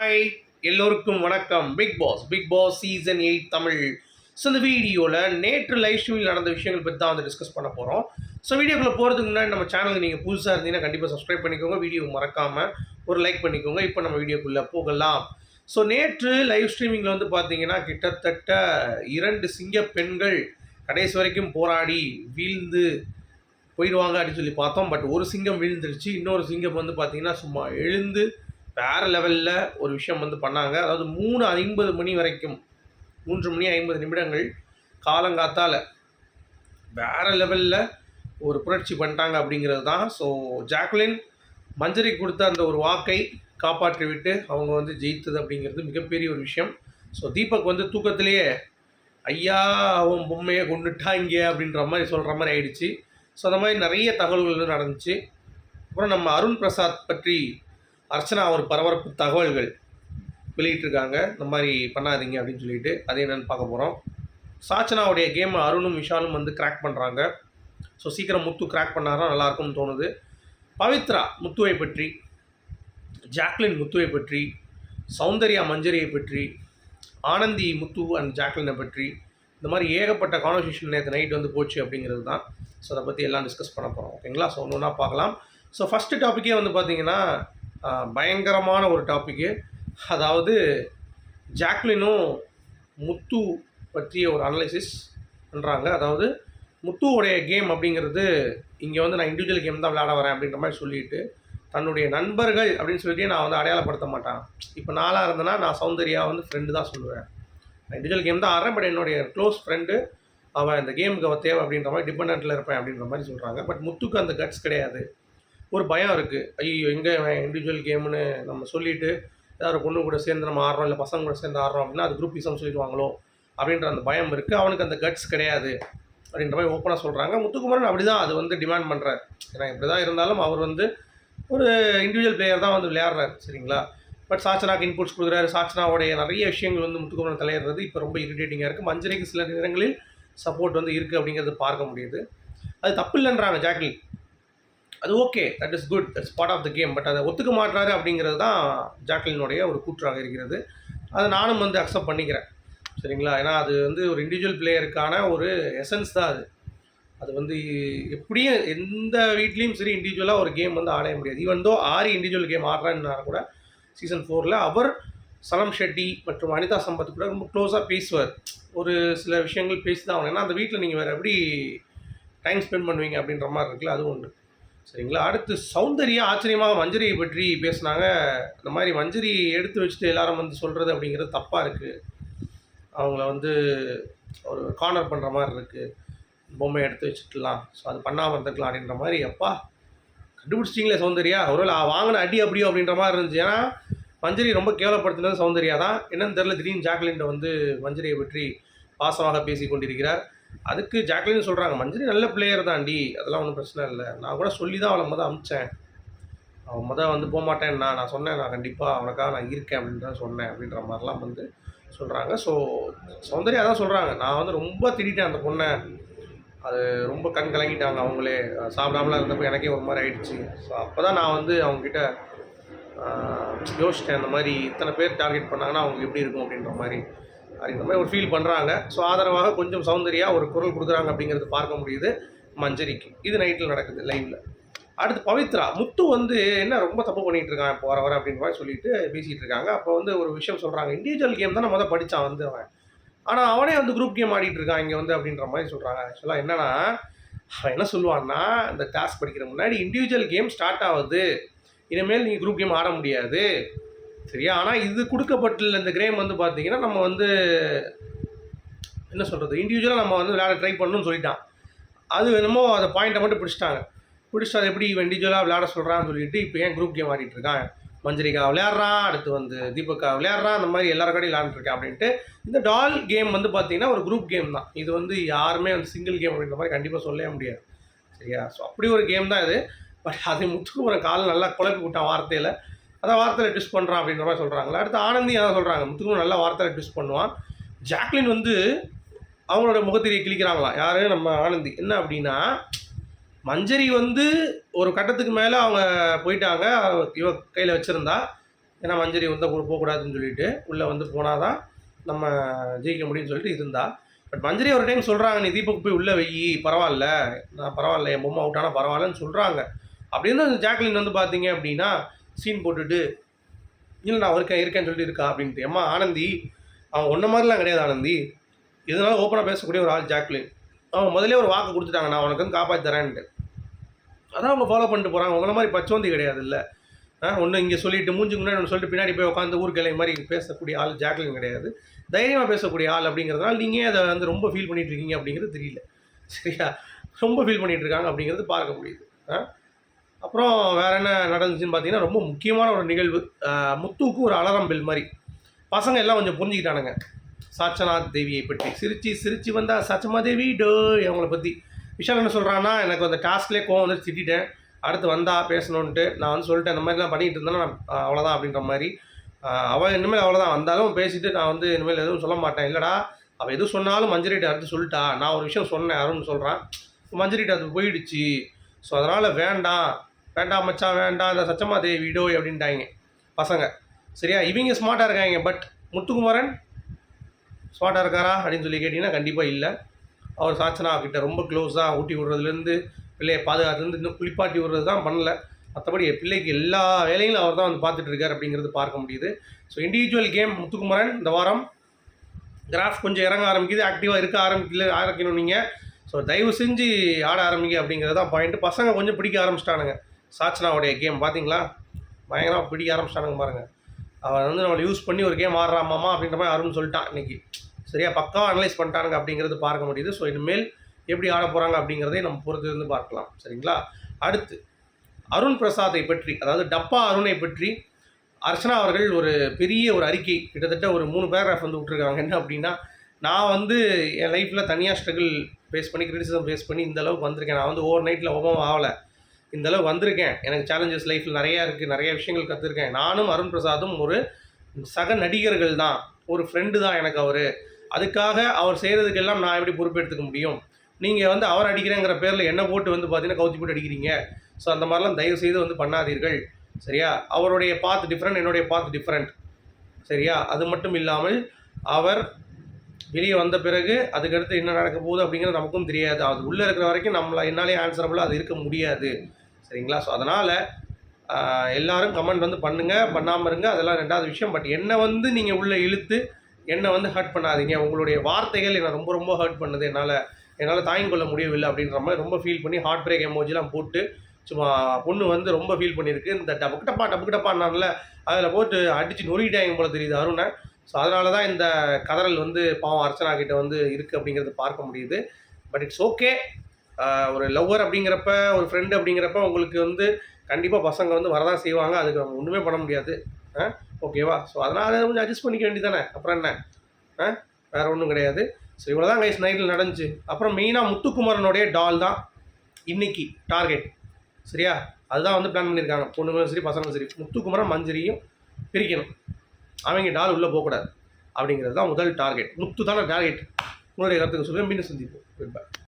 Hi எல்லோருக்கும் வணக்கம். Bigg Boss Bigg Boss season eight Tamil. So இந்த வீடியோவில் நேற்று லைவ் ஸ்ட்ரீமில் நடந்த விஷயங்கள் பற்றி தான் வந்து டிஸ்கஸ் பண்ண போகிறோம் ஸோ வீடியோக்குள்ளே போகிறதுக்கு முன்னாடி நம்ம சேனலுக்கு நீங்கள் புதுசாக இருந்தீங்கன்னா கண்டிப்பாக சப்ஸ்கிரைப் பண்ணிக்கோங்க. வீடியோ மறக்காமல் ஒரு லைக் பண்ணிக்கோங்க. இப்போ நம்ம வீடியோக்குள்ளே போகலாம். ஸோ நேற்று லைவ் ஸ்ட்ரீமிங்கில் வந்து பார்த்தீங்கன்னா கிட்டத்தட்ட இரண்டு சிங்க பெண்கள் கடைசி வரைக்கும் போராடி வீழ்ந்து போயிடுவாங்க அப்படின்னு சொல்லி பார்த்தோம். பட் ஒரு சிங்கம் விழுந்துருச்சு. இன்னொரு சிங்கம் வந்து பார்த்தீங்கன்னா சும்மா எழுந்து வேறு லெவலில் ஒரு விஷயம் வந்து பண்ணாங்க. அதாவது மூணு ஐம்பது மணி வரைக்கும் மூன்று மணி ஐம்பது நிமிடங்கள் காலங்காத்தால் வேறு லெவலில் ஒரு புரட்சி பண்ணிட்டாங்க அப்படிங்கிறது தான். ஸோ ஜாக்லின் மஞ்சரி கொடுத்த அந்த ஒரு வாக்கை காப்பாற்றி விட்டு அவங்க வந்து ஜெயித்தது அப்படிங்கிறது மிகப்பெரிய ஒரு விஷயம். ஸோ தீபக் வந்து தூக்கத்திலேயே ஐயா அவன் பொம்மையை கொண்டுட்டாங்க அப்படின்ற மாதிரி சொல்கிற மாதிரி ஆயிடுச்சு. ஸோ அந்த மாதிரி நிறைய தகவல்கள் நடந்துச்சு. அப்புறம் நம்ம அருண் பிரசாத் பற்றி அர்ச்சனா ஒரு பரபரப்பு தகவல்கள் வெளியிட்டிருக்காங்க. இந்த மாதிரி பண்ணாதீங்க அப்படின்னு சொல்லிட்டு அது என்னென்னு பார்க்க போகிறோம் சாச்சனாவுடைய கேம் அருணும் விஷாலும் வந்து கிராக் பண்ணுறாங்க ஸோ சீக்கிரம் முத்து கிராக் பண்ணாரா? நல்லாயிருக்கும்னு தோணுது. பவித்ரா முத்துவை பற்றி ஜாக்லின் முத்துவை பற்றி சௌந்தர்யா மஞ்சரியை பற்றி ஆனந்தி முத்து அண்ட் ஜாக்லினை பற்றி இந்த மாதிரி ஏகப்பட்ட கான்வர்சேஷன் நேற்று நைட் வந்து போச்சு அப்படிங்கிறது தான். ஸோ அதை பற்றி எல்லாம் டிஸ்கஸ் பண்ண போகிறோம் ஓகேங்களா? ஸோ ஒன்று ஒன்றா பார்க்கலாம். ஸோ ஃபஸ்ட்டு டாப்பிக்கே வந்து பார்த்திங்கன்னா பயங்கரமான ஒரு டாப்பிக்கு அதாவது ஜாக்லினும் முத்து பற்றிய ஒரு அனலைசிஸ் பண்ணுறாங்க அதாவது முத்துவோடைய கேம் அப்படிங்கிறது இங்கே வந்து நான் இண்டிவிஜுவல் கேம் தான் விளையாட வரேன் அப்படின்ற மாதிரி சொல்லிட்டு தன்னுடைய நண்பர்கள் அப்படின்னு சொல்லிட்டு நான் வந்து அடையாளப்படுத்த மாட்டேன். இப்போ நாளாக இருந்தேன்னா நான் சௌந்தர்யா வந்து ஃப்ரெண்டு தான் சொல்லுவேன். நான் இண்டிவிஜுவல் கேம் தான் ஆடுறேன் பட் என்னுடைய க்ளோஸ் ஃப்ரெண்டு அவன் இந்த கேமுக்கு அவன் தேவை அப்படின்ற மாதிரி டிபெண்ட்டில் இருப்பேன் அப்படின்ற மாதிரி சொல்கிறாங்க பட் முத்துக்கு அந்த கட்ஸ் கிடையாது. ஒரு பயம் இருக்குது ஐயோ எங்கே இண்டிவிஜுவல் கேம்னு நம்ம சொல்லிட்டு ஏதாவது பொண்ணு கூட சேர்ந்து நம்ம ஆடுறோம் இல்லை பசங்க கூட சேர்ந்து ஆடுறோம் அப்படின்னா அது குரூப் இசம் சொல்லிடுவாங்களோ அப்படின்ற அந்த பயம் இருக்குது அவனுக்கு அந்த கட்ஸ் கிடையாது அப்படின்ற மாதிரி ஓப்பனாக சொல்கிறாங்க முத்துக்குமரன் அப்படி தான் அது வந்து டிமாண்ட் பண்ணுறாரு ஏன்னா இப்படி தான் இருந்தாலும் அவர் வந்து ஒரு இண்டிவிஜுவல் பிளேயர் தான் வந்து விளையாடுறாரு சரிங்களா? பட் சாச்சனாக்கு இன்புட்ஸ் கொடுக்குறாரு. சாச்சனாவுடைய நிறைய விஷயங்கள் வந்து முத்துக்குமரன் தலையிடுறது இப்போ ரொம்ப இரிட்டேட்டிங்காக இருக்குது மஞ்சரிக்கு சில நேரங்களில் சப்போர்ட் வந்து இருக்குது அப்படிங்கிறது பார்க்க முடியுது. அது தப்பு இல்லைன்றாங்க ஜாக்லி. அது okay that is good that's part of the game but அதை ஒத்துக்க மாட்டுறாரு அப்படிங்கிறது தான் ஜாக்லினுடைய ஒரு கூற்றாக இருக்கிறது. அதை நானும் வந்து அக்செப்ட் பண்ணிக்கிறேன். சரிங்களா? ஏன்னா அது வந்து ஒரு இண்டிவிஜுவல் பிளேயருக்கான ஒரு எசன்ஸ் தான் அது. அது வந்து எப்படியும் எந்த வீட்லேயும் சரி இண்டிவிஜுவலாக ஒரு கேம் வந்து ஆடைய முடியாது. ஈவன் தோ ஆறு இண்டிவிஜுவல் கேம் ஆடுறான்னா கூட சீசன் ஃபோரில் அவர் சலம் ஷெட்டி மற்றும் அனிதா சம்பத் கூட ரொம்ப க்ளோஸாக பேசுவார். ஒரு சில விஷயங்கள் பேசி தான் ஆகணும். ஏன்னா அந்த வீட்டில் நீங்கள் வேறு எப்படி டைம் ஸ்பெண்ட் பண்ணுவீங்க அப்படின்ற மாதிரி இருக்குல்ல அது ஒன்று சரிங்களா? அடுத்து சௌந்தர்யா ஆச்சரியமாக மஞ்சரியை பற்றி பேசுனாங்க. இந்த மாதிரி மஞ்சரி எடுத்து வச்சுட்டு எல்லாரும் வந்து சொல்கிறது அப்படிங்கிறது தப்பாக இருக்குது அவங்கள வந்து ஒரு கார்னர் பண்ணுற மாதிரி இருக்குது பொம்மை எடுத்து வச்சுக்கலாம் ஸோ அது பண்ணாமல் இருந்துக்கலாம் அப்படின்ற மாதிரி அப்பா கண்டுபிடிச்சிட்டிங்களே சௌந்தர்யா? ஒருவேளை வாங்கின அடி அப்படியோ அப்படின்ற மாதிரி இருந்துச்சு. ஏன்னா மஞ்சரி ரொம்ப கேவலப்படுத்தினது சௌந்தர்யா தான். என்னன்னு தெரில திடீர்னு ஜாக்லின்ட்ட வந்து மஞ்சரியை பற்றி பாசமாக பேசி கொண்டிருக்கிறார் அதுக்கு ஜாக்லின் சொல்கிறாங்க மஞ்சரி நல்ல பிளேயர் தான்டி அதெல்லாம் ஒன்றும் பிரச்சனை இல்லை. நான் கூட சொல்லி தான் அவளை மொதல் அமிச்சேன். அவன் மொதல் வந்து போகமாட்டேன்னா நான் சொன்னேன் நான் கண்டிப்பாக அவனுக்காக நான் இருக்கேன் அப்படின்னு தான் சொன்னேன் அப்படின்ற மாதிரிலாம் வந்து சொல்கிறாங்க ஸோ சௌந்தர்யா தான் சொல்கிறாங்க நான் வந்து ரொம்ப திடீட்டேன் அந்த பொண்ணை. அது ரொம்ப கண் கலங்கிட்டாங்க அவங்களே. சாப்பிடாமலாம் இருந்தப்போ எனக்கே ஒரு மாதிரி ஆயிடுச்சு. ஸோ அப்போ தான் நான் வந்து அவங்கக்கிட்ட யோசிச்சிட்டேன் அந்த மாதிரி இத்தனை பேர் டார்கெட் பண்ணாங்கன்னா அவங்க எப்படி இருக்கும் அப்படின்ற மாதிரி. இந்த மாதிரி ஒரு ஃபீல் பண்ணுறாங்க ஸோ ஆதரவாக கொஞ்சம் சௌந்தர்யா ஒரு குரல் கொடுக்குறாங்க அப்படிங்கிறது பார்க்க முடியுது மஞ்சரிக்கு. இது நைட்டில் நடக்குது லைவில் அடுத்து பவித்ரா. முத்து வந்து என்ன ரொம்ப தப்பு பண்ணிட்டு இருக்கான் போகிற வர அப்படின்ற மாதிரி சொல்லிட்டு பேசிகிட்டு இருக்காங்க. அப்போ வந்து ஒரு விஷயம் சொல்கிறாங்க இண்டிவிஜுவல் கேம் தான் முதல் படித்தான் வந்து அவன் ஆனால் அவனே வந்து குரூப் கேம் ஆடிட்டு இருக்கான் இங்கே வந்து அப்படின்ற மாதிரி சொல்கிறாங்க ஆக்சுவலாக என்னன்னா அவன் என்ன சொல்லுவான்னா இந்த டாஸ்க் படிக்கிற முன்னாடி இண்டிவிஜுவல் கேம் ஸ்டார்ட் ஆகுது. இனிமேல் நீங்கள் குரூப் கேம் ஆட முடியாது. சரியா? ஆனால் இது கொடுக்கப்பட்டுள்ள இந்த கேம் வந்து பார்த்தீங்கன்னா நம்ம வந்து என்ன சொல்கிறது இண்டிவிஜுவலாக நம்ம வந்து விளையாட ட்ரை பண்ணணும்னு சொல்லிட்டான். அது என்னமோ அந்த பாயிண்ட்டை மட்டும் பிடிச்சிட்டாங்க. பிடிச்சிட்டு அதை எப்படி இவன் இண்டிவிஜுவலாக விளையாட சொல்கிறான்னு சொல்லிட்டு இப்போ ஏன் குரூப் கேம் ஆடிட்டு இருக்கான்? மஞ்சரிக்கா விளையாடுறான் அடுத்து வந்து தீபக்கா விளையாடுறான் அந்த மாதிரி எல்லாரும் கடையும் விளையாண்டுருக்கேன் அப்படின்ட்டு இந்த டால் கேம் வந்து பார்த்தீங்கன்னா ஒரு குரூப் கேம் தான். இது வந்து யாருமே வந்து சிங்கிள் கேம் அப்படின்ற மாதிரி கண்டிப்பாக சொல்லவே முடியாது. சரியா? ஸோ அப்படி ஒரு கேம் தான் இது. பட் அது முத்துக்குமரன் கால் நல்லா குழப்பி விட்டான் வார்த்தையில். அதான் வார்த்தையில் ட்விஸ்ட் பண்ணுறான் அப்படின்ற மாதிரி சொல்கிறாங்களா அடுத்து ஆனந்தி அதான் சொல்கிறாங்க முத்துக்குமரன் நல்லா வார்த்தையில் ட்விஸ்ட் பண்ணுவான். ஜாக்லின் வந்து அவங்களோட முகத்திரியை கிழிக்கிறாங்களா யாரு? நம்ம ஆனந்தி. என்ன அப்படின்னா மஞ்சரி வந்து ஒரு கட்டத்துக்கு மேலே அவங்க போயிட்டாங்க. இவ கையில் வச்சுருந்தா. ஏன்னா மஞ்சரி வந்து போகக்கூடாதுன்னு சொல்லிட்டு உள்ளே வந்து போனால் தான் நம்ம ஜெயிக்க முடியும்னு சொல்லிட்டு இருந்தா. பட் மஞ்சரி ஒரு டைம் சொல்கிறாங்க நீ தீபக் போய் உள்ளே வை. பரவாயில்ல. நான் பரவாயில்ல. என் பொம்மை அவுட் ஆனால் பரவாயில்லன்னு சொல்கிறாங்க அப்படின்னு ஜாக்லின் வந்து பார்த்தீங்க அப்படின்னா சீன் போட்டுட்டு இல்லை நான் இருக்கேன் இருக்கேன்னு சொல்லிட்டு இருக்கா? அப்படின்ட்டு. ஏம்மா ஆனந்தி அவன் ஒன்றை மாதிரிலாம் கிடையாது ஆனந்தி. இதனால ஓப்பனாக பேசக்கூடிய ஒரு ஆள் ஜாக்லின். அவங்க முதல்ல ஒரு வாக்கு கொடுத்துட்டாங்க நான் உனக்கு வந்து காப்பாற்றி தரேன்ட்டு. அதான் அவங்க ஃபாலோ பண்ணிட்டு போகிறாங்க உங்களை மாதிரி பச்சோந்தி கிடையாது இல்லை ஒன்று இங்கே சொல்லிட்டு மூஞ்சுக்கு முன்னாடி ஒன்று சொல்லிட்டு பின்னாடி போய் உட்காந்து ஊர்கிளை மாதிரி பேசக்கூடிய ஆள் ஜாக்லின் கிடையாது. தைரியமாக பேசக்கூடிய ஆள் அப்படிங்கிறதுனால நீங்கள் அதை வந்து ரொம்ப ஃபீல் பண்ணிட்டு இருக்கீங்க அப்படிங்கிறது தெரியல. சரியா? ரொம்ப ஃபீல் பண்ணிகிட்டு இருக்காங்க அப்படிங்கிறது பார்க்க முடியுது. ஆ? அப்புறம் வேற என்ன நடந்துச்சுன்னு பார்த்தீங்கன்னா ரொம்ப முக்கியமான ஒரு நிகழ்வு. முத்துவுக்கு ஒரு அலாரம் பில் மாதிரி. பசங்க எல்லாம் கொஞ்சம் புரிஞ்சுக்கிட்டானுங்க. சாச்சனாத் தேவியை பற்றி. சிரிச்சு சிரிச்சு வந்தா சச்சமா தேவி டோ அவங்கள பற்றி விஷால் என்ன சொல்கிறான்னா எனக்கு அந்த டாஸ்க்லேயே கோவம் வந்து திட்டிட்டேன். அடுத்து வந்தா பேசணுன்ட்டு நான் வந்து சொல்லிட்டேன். இந்த மாதிரிலாம் பண்ணிட்டு இருந்தேன்னா நான் அவ்வளோதான் அப்படின்ற மாதிரி. அவள் இனிமேல் அவ்வளோதான் வந்தாலும் பேசிட்டு நான் வந்து இனிமேல் எதுவும் சொல்ல மாட்டேன். இல்லைடா அவள் எது சொன்னாலும் மஞ்சரிட்ட அடுத்து சொல்லிட்டா. நான் ஒரு விஷயம் சொன்னேன் அருண் சொல்கிறான் மஞ்சரிட்ட அது போயிடுச்சு. ஸோ அதனால் வேண்டாம். வேண்டாம் மச்சான் வேண்டாம் இந்த சச்சமா தேவி வீடோ அப்படின்ட்டாங்க பசங்க. சரியா? இவங்க ஸ்மார்ட்டாக இருக்காங்க பட் முத்துக்குமாரன் ஸ்மார்ட்டாக இருக்காரா அப்படின்னு சொல்லி கேட்டிங்கன்னா கண்டிப்பாக இல்லை. அவர் சாச்சனா கிட்ட ரொம்ப க்ளோஸாக ஊட்டி விடுறதுலேருந்து பிள்ளையை பாதுகாத்துலேருந்து இன்னும் குளிப்பாட்டி விடுறது தான் பண்ணல மற்றபடி பிள்ளைக்கு எல்லா வேலையும் அவர் தான் வந்து பார்த்துட்டு இருக்கார் அப்படிங்கிறது பார்க்க முடியுது. ஸோ இண்டிவிஜுவல் கேம் முத்துக்குமரன் இந்த வாரம். கிராஃப் கொஞ்சம் இறங்க ஆரம்பிக்குது ஆக்டிவாக இருக்க ஆரம்பிக்கல ஆரம்பிக்கணும் நீங்கள் ஸோ தயவு செஞ்சு ஆட ஆரம்பிங்க அப்படிங்கிறது தான் பாயிண்ட்டு பசங்க கொஞ்சம் பிடிக்க ஆரம்பிச்சிட்டானுங்க. சாச்சனாவுடைய கேம் பார்த்தீங்களா? பயங்கரமாக பிடிக்க ஆரம்பிச்சிட்டானுங்க பாருங்கள் அவன் வந்து நம்மளை யூஸ் பண்ணி ஒரு கேம் ஆடுறாமாமா அப்படின்ற மாதிரி அருண் சொல்லிட்டான் இன்றைக்கி சரியாக பக்காவாக அனலைஸ் பண்ணிட்டானுங்க அப்படிங்கிறது பார்க்க முடியுது. ஸோ இனிமேல் எப்படி ஆட போகிறாங்க அப்படிங்கிறதை நம்ம பொறுத்து இருந்து பார்க்கலாம். சரிங்களா? அடுத்து அருண் பிரசாத்தை பற்றி அதாவது டப்பா அருணை பற்றி அர்ச்சனா அவர்கள் ஒரு பெரிய ஒரு அறிக்கை. கிட்டத்தட்ட ஒரு மூணு பேராகிராஃப் வந்து விட்டுருக்காங்க. என்ன அப்படின்னா நான் வந்து என் லைஃப்பில் தனியாக ஸ்ட்ரகிள் ஃபேஸ் பண்ணி கிரிட்டிசிசம் ஃபேஸ் பண்ணி இந்த அளவுக்கு வந்திருக்கேன். நான் வந்து ஓவர் நைட்டில் ஒபம் ஆகலை. இந்த வந்திருக்கேன். எனக்கு சேலஞ்சஸ் லைஃப்பில் நிறையா இருக்குது நிறைய விஷயங்கள் கற்றுருக்கேன் நானும் அருண் பிரசாதும் ஒரு சக நடிகர்கள் தான். ஒரு ஃப்ரெண்டு தான் எனக்கு அவர். அதுக்காக அவர் செய்கிறதுக்கெல்லாம் நான் எப்படி பொறுப்பெடுத்துக்க முடியும்? நீங்கள் வந்து அவர் அடிக்கிறேங்கிற பேரில் என்ன போட்டு வந்து பார்த்தீங்கன்னா கவுத்தி போட்டு அடிக்கிறீங்க? ஸோ அந்த மாதிரிலாம் தயவு செய்து வந்து பண்ணாதீர்கள். சரியா? அவருடைய பாத் டிஃப்ரெண்ட் என்னுடைய பாத் டிஃப்ரெண்ட் சரியா? அது மட்டும் இல்லாமல் அவர் வெளியே வந்த பிறகு அதுக்கடுத்து என்ன நடக்க போகுது அப்படிங்கிறது நமக்கும் தெரியாது. அது உள்ளே இருக்கிற வரைக்கும் நம்மள என்னாலே ஆன்சரபுளாக அது இருக்க முடியாது. சரிங்களா? ஸோ அதனால் எல்லாரும் கமெண்ட் வந்து பண்ணுங்கள் பண்ணாமல் இருங்க. அதெல்லாம் ரெண்டாவது விஷயம். பட் என்னை வந்து நீங்கள் உள்ளே இழுத்து என்னை வந்து ஹர்ட் பண்ணாதீங்க. உங்களுடைய வார்த்தைகள் என்னை ரொம்ப ரொம்ப ஹர்ட் பண்ணுது. என்னால் என்னால் தாங்கிக் கொள்ள முடியவில்லை அப்படின்ற மாதிரி ரொம்ப ஃபீல் பண்ணி ஹார்ட் பிரேக் எமோஜிலாம் போட்டு சும்மா பொண்ணு வந்து ரொம்ப ஃபீல் பண்ணியிருக்கு. இந்த டபுக்கு டப்பா டபுக்கு டப்பான்னால அதில் போட்டு அடித்து நொறுக்கிட்டாங்க போல தெரியுது அருணை. ஸோ அதனால தான் இந்த கதறல் வந்து பாவம் அர்ச்சனா கிட்ட வந்து இருக்குது அப்படிங்கிறது பார்க்க முடியுது. பட் இட்ஸ் ஓகே ஒரு லவ்வர் அப்படிங்கிறப்ப ஒரு ஃப்ரெண்டு அப்படிங்கிறப்ப உங்களுக்கு வந்து கண்டிப்பாக பசங்க வந்து வரதான் செய்வாங்க. அதுக்கு அவங்க ஒன்றுமே பண்ண முடியாது. ஆ ஓகேவா ஸோ அதனால் அதை கொஞ்சம் அட்ஜஸ்ட் பண்ணிக்க வேண்டியதானே அப்புறம் என்ன? ஆ வேறு ஒன்றும் கிடையாது. ஸோ இவ்வளோ தான் கைஸ் நைட்டில் நடந்துச்சு. அப்புறம் மெயினாக முத்துக்குமரனுடைய டால் தான் இன்னைக்கு டார்கெட் சரியா? அதுதான் வந்து பிளான் பண்ணியிருக்காங்க பொண்ணுங்களும் சரி பசங்களும் சரி. முத்துக்குமரன் மஞ்சரியும் பிரிக்கணும். அவங்க டால் உள்ளே போகக்கூடாது. அப்படிங்கிறது தான் முதல் டார்கெட் முத்து தானே டார்கெட் உங்களுடைய கருத்துக்கு சொல்லுங்கள் மீண்டும் சந்திப்போம்.